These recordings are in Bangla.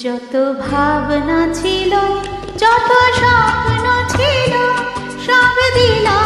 যত ভাবনা ছিল যত স্বপ্ন ছিল সব দিলা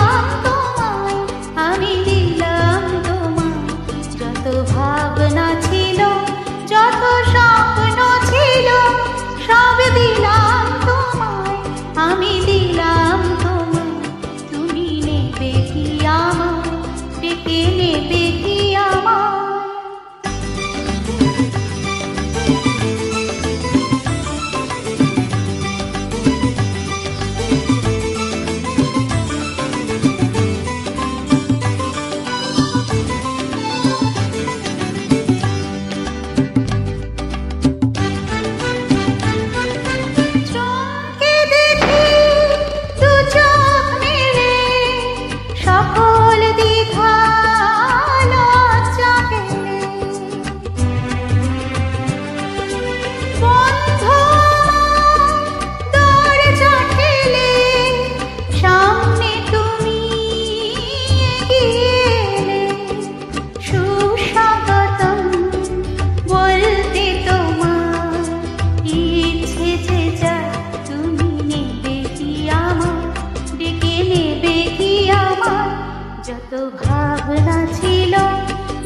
যত ভাবনা ছিল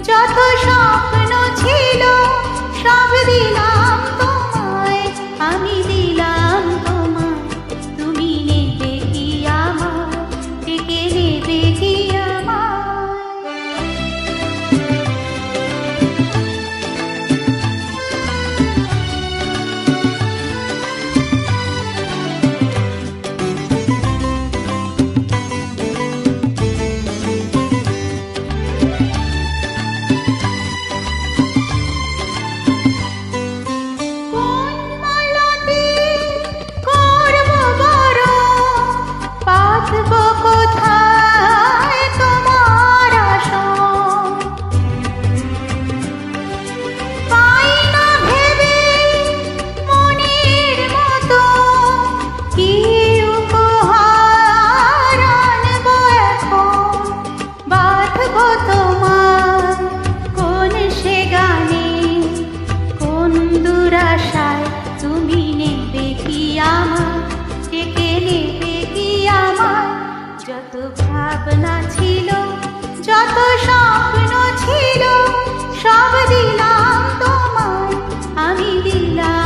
যত স্বপ্ন ছিল যত ভাবনা ছিল যত স্বপ্ন ছিল সব দিলাম তোমায় আমি দিলাম